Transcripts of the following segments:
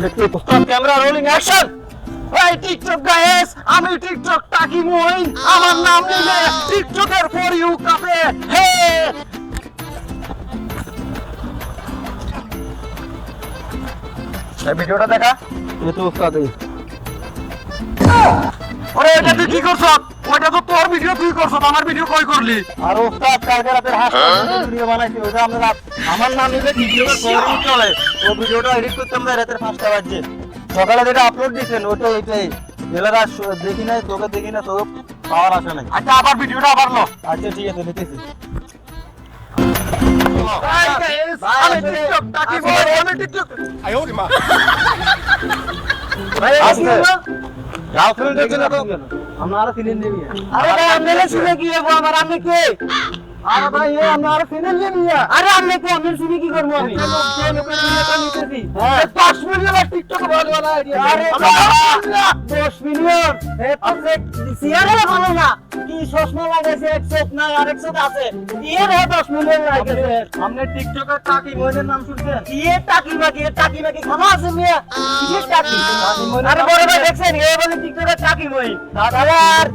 Camera rolling action ভাই TikTok guys আমি TikTok টাকি মই। আমার নাম নিলে টিকটকের ফর ইউ কাপে হে! এই ভিডিওটা দেখা। এটা তো উস্তাদ ওরে এটা তুই কি করছ? ওইটা তো তোর ভিডিও তুই করছ আমার ভিডিও কই করলি? আর ওস্তাদ কালকে রাতের হাসপাতালে ভিডিও বানাইছি ওটা আমরা আমার নাম নিলে ভিডিওটা সরি চলে ও ভিডিওটা এডিট করতে আমরা রাতের পাঁচটা বাজছে। সকালে যেটা আপলোড দিয়েছেন ওটা ওইটাই। এলাকা দেখি নাই তোকে দেখি না তোকে পাওয়ার আসে নাই। আচ্ছা আবার ভিডিওটা আবার লো। আচ্ছা ঠিক আছে নিতেছি আমি টিকটক টাকি মইন আমি টিকটক ভাই আস্তে। গার্লফ্রেন্ড দেখে না তো আমরা আরও ফিলিম দেবি আরে ভাই আমনে শুনে কি হব? আমার আমি কে? আরে ভাই এ আমরা আরও ফিলিম দিবি আরে আমনে কে আমনে শুনে কি করব? আমি হ্যাঁ। 10 মিলিয়ন টিকটক ভালো আইডিয়া আরে দশ মিলিয়ন সিয়ারে ভালো না। কি চশমা লাগাইছে এক চোখ নাই আরেক চোখ আছে। ইয়ে রে দশ মিলিয়ন লাগাইছে আমনে টিকটকের টাকি মইনের নাম শুনছেন? ইয়ে টাকি এ টাকি মাকি খানা আছে মিয়া? কিসের টাকি? আরে বড় ভাই দেখছেন এ বলে টিকটকের টাকি মই দাদার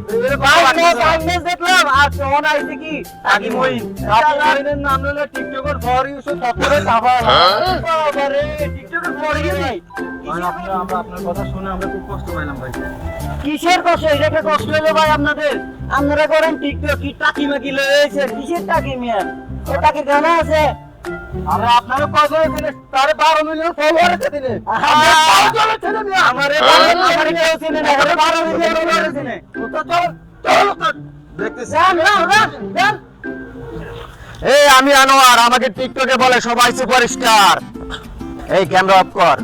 ভাই মেস আইনেস দেখলাম। আর কোন আইছে কি? টাকি মই টাকি নাম হলো টিকটকের ফর ইউ তারপরে খাবা বাবারে টিকটকের পড়ি নাই আমরা আমরা আপনার কথা শুনে আমরা খুব কষ্ট পাইলাম ভাই। কিসের কষ্ট? এটা একটা কষ্ট হলো ভাই আপনাদের। আপনারা করেন টিকটক কি টাকি মাকি লয়েছে কিসের টাকি মিয়া? ও টাকি জানা আছে? আরে আপনারা কয়জন এখানে তারে 12 মিলিয়ন ফলোয়ার আছে দিনে আমারে আমারে কেউ চিনে না। আমারে বারো মিলিয়ন ফলোয়ার চিনে তো চল চল। দেখতেছি। যান যান যান যান। এই আমি আনোয়ার আমাকে টিকটকে বলে সবাই সুপারস্টার। এই ক্যামেরা অফ কর।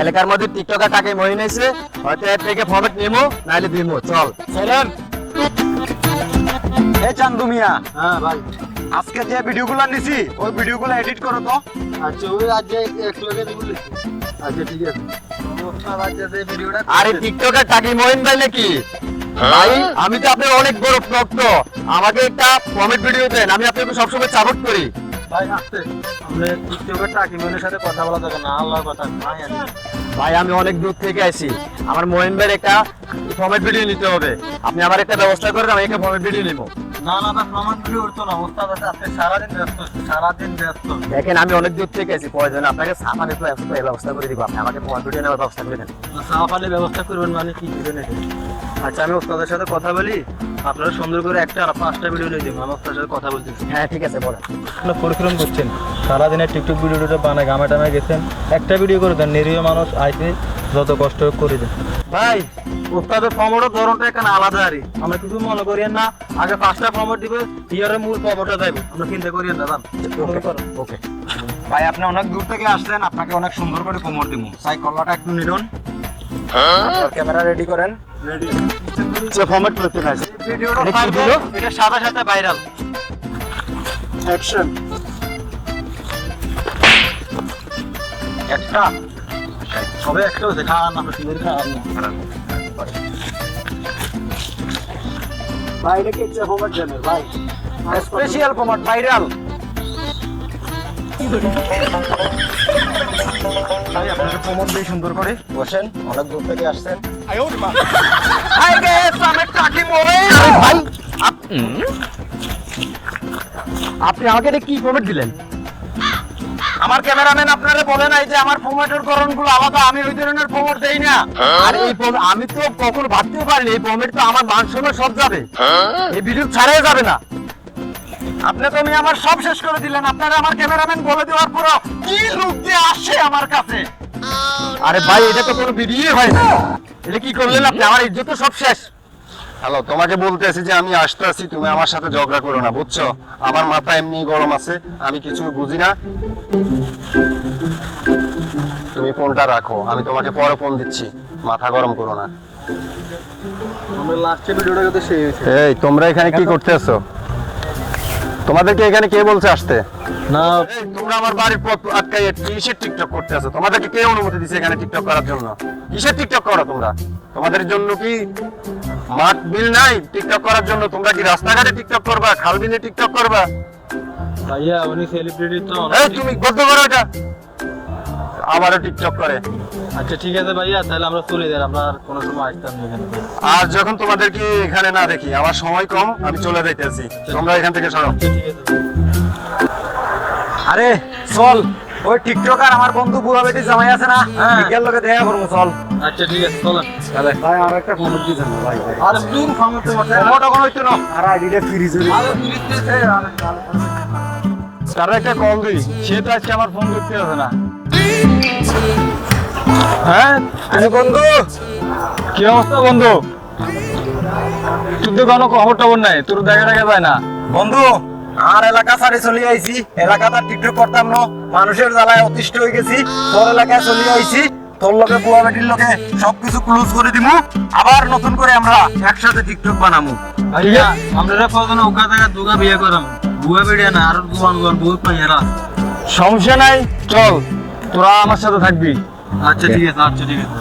এলাকার মধ্যে টিকটকে টাকে মহি নাইছে হয়তো এর থেকে ফরম্যাট নিমো নাইলে দিমো চল। চলেন এই চান্দু মিয়া। হ্যাঁ ভাই। আজকে যে ভিডিওগুলো নিছি ওই ভিডিওগুলো এডিট করো তো। আচ্ছা ওই আজ এক লগে দিব আচ্ছা ঠিক আছে। আরে টিকটকে টাকি মহিন ভাই নাকি? ভাই আমি তো আপনার অনেক বড় ভক্ত। আমাকে একটা কমেন্ট ভিডিও দেন আমি আপনাকে সবসময় সাপোর্ট করি। ভাই আসতে। আমরা মনের সাথে কথা বলা যাবে না আল্লাহর কথা ভাই ভাই আমি অনেক দূর থেকে আইছি। আমার মোহিন ভাইয়ের একটা ফর্মেট ভিডিও নিতে হবে। আপনি আমার একটা ব্যবস্থা করেন আমি একটা ফর্মেট ভিডিও নিব। না না না প্রমাণ ভিডিও উঠতো না। ওস্তাদ আছে আজকে সারাদিন ব্যস্ত সারাদিন ব্যস্ত। দেখেন আমি অনেক দূর থেকে আইছি প্রয়োজন আপনাকে সাফানে তো ব্যবস্থা করে দিব আপনি আমাকে ফর্মেট ভিডিও নেওয়ার ব্যবস্থা করে দেন। সাফালি ব্যবস্থা করবেন মানে কি দিবেন আচ্ছা আমি ওস্তাদের সাথে কথা বলি। আপনারা সুন্দর করে একটা আর পাঁচটা ভিডিও নিয়ে দেবেন আমি ওস্তাদের সাথে কথা বলতেছি। হ্যাঁ ঠিক আছে বলেন। আপনারা পরিশ্রম করছেন। সারাদিনের টিকটক ভিডিওটা বানায় গামে টামে গেছেন। একটা ভিডিও করে দেন নিরীহ মানুষ আইতে যত কষ্ট করে দেন। ভাই ওস্তাদের ফর্মটা ধরনটা এখানে আলাদা আরই। আমরা কিছু মনে করিয়েন না আগে পাঁচটা ফর্মট দিবে ইয়ারের মূল ফর্মটা যাইব। আমরা চিন্তা করিয়েন না দাম ওকে ভাই আপনি অনেক দূর থেকে আসলেন আপনাকে অনেক সুন্দর করে কোমর দিব সাই কল্লাটা একটু নিলুন ক্যামেরা রেডি করেন। রেডি যে ফর্মেট করতে না ভিডিওটা এটা কি পারবে এটা সাথে সাথে ভাইরাল অ্যাকশন একটা। সবে একটা খাওয়ার না সুন্দর খাওয়ার না ভাই এটা কি ফর্মেট জানেন ভাই স্পেশাল ফর্মাট ভাইরাল ভাই আপনাকে প্রমোট দিয়ে সুন্দর করে বসেন অনেক দূর থেকে আসছেন। হাই গাইস আমি টাকি মোরে ভাই আপনি আমাকে এটা কি ফর্মেট দিলেন? আমার ক্যামেরাম্যান আপনারা বলে নাই যে আমার ফর্মেটের করণগুলো আলাদা আমি ওই ধরনের ফর্মেট দেই না। আর এই আমি তো কখনো ভাবতেও পারিনি এই ফর্মেট তো আমার মান সব যাবে। এই ভিডিও ছাড়াই যাবে না। আপনি তো আমার সব শেষ করে দিলেন। আপনারা আমার ক্যামেরাম্যান বলে দেওয়ার পর কি লুক দিয়ে আসে আমার কাছে? আরে ভাই এটা তো কোনো ভিডিও হয় না। এটা কি করলেন আপনি? আমার ইজ্জত তো সব শেষ। হ্যালো তোমাকে বলতেছি যে আমি আসতে আসতেছি তুমি আমার সাথে ঝগড়া করো না বুঝছ? আমার মাথা এমনি গরম আছে আমি কিছু বুঝি না। তুমি ফোনটা রাখো আমি তোমাকে পরে ফোন দিচ্ছি। মাথা গরম করো না। এই তোমরা এখানে কি করতেছো? তোমাদেরকে এখানে কে বলছে আসতে? না। তোমরা আমার বাড়ির পথ আটকাইয়ে কিসের টিকটক করতে আছো? তোমাদেরকে কে অনুমতি দিছে এখানে টিকটক করার জন্য? কিসের টিকটক করো তোমরা? তোমাদের জন্য কি মাঠ বিল নাই? টিকটক করার জন্য তোমরা কি রাস্তাঘাটে টিকটক করবা? খাল বিলে টিকটক করবা? ভাইয়া উনি সেলিব্রিটি তো। এই তুমি বদ্ধ করো এটা। আবারও টিকটক করে। আচ্ছা ঠিক আছে ভাইয়া তাহলে আমরা চলে যাই আমরা আর কোনো সময় আসতাম না এখানে। আর যখন তোমাদেরকে এখানে না দেখি আমার সময় কম আমি চলে যাইতেছি। তোমরা এখান থেকে সরো। আচ্ছা আরে চল। ওই টিকটকার আমার বন্ধু বুড়া বেটি জামাই আছে না বিকেল লোকে দেখা করব চল। আচ্ছা ঠিক আছে চলেন ভাই আর একটা ফোন দিয়েছেন ভাই ভাই। আর তুই খামতে মোটা কোনো হইতো না। আর আইডিটা ফ্রি চলে তার একটা কল দিই। সে তো আজকে আমার ফোন করতে হবে না। হ্যাঁ? আরে বন্ধু। কি অবস্থা বন্ধু? তুই তো কোনো খবর টবর নাই তোর দেখা দেখা যায় না। বন্ধু আর এলাকা ছাড়ে চলে আইছি। এলাকাটা টিকটক করতাম না। মানুষের জ্বালায় অতিষ্ঠ হয়ে গেছি। তোর এলাকায় চলে আইছি। তোর লোকে বুয়া বেটির লোকে সবকিছু ক্লোজ করে দিমু। আবার নতুন করে আমরা একসাথে টিকটক বানামু। ভাইয়া আমরা কখনো ওকা জায়গা দুগা বিয়ে করাম? বুয়া বেড়িয়া না আর বহুত পাইয়ারা সমস্যা নাই চল। তোরা আমার সাথে থাকবি। আচ্ছা ঠিক আছে আচ্ছা ঠিক আছে।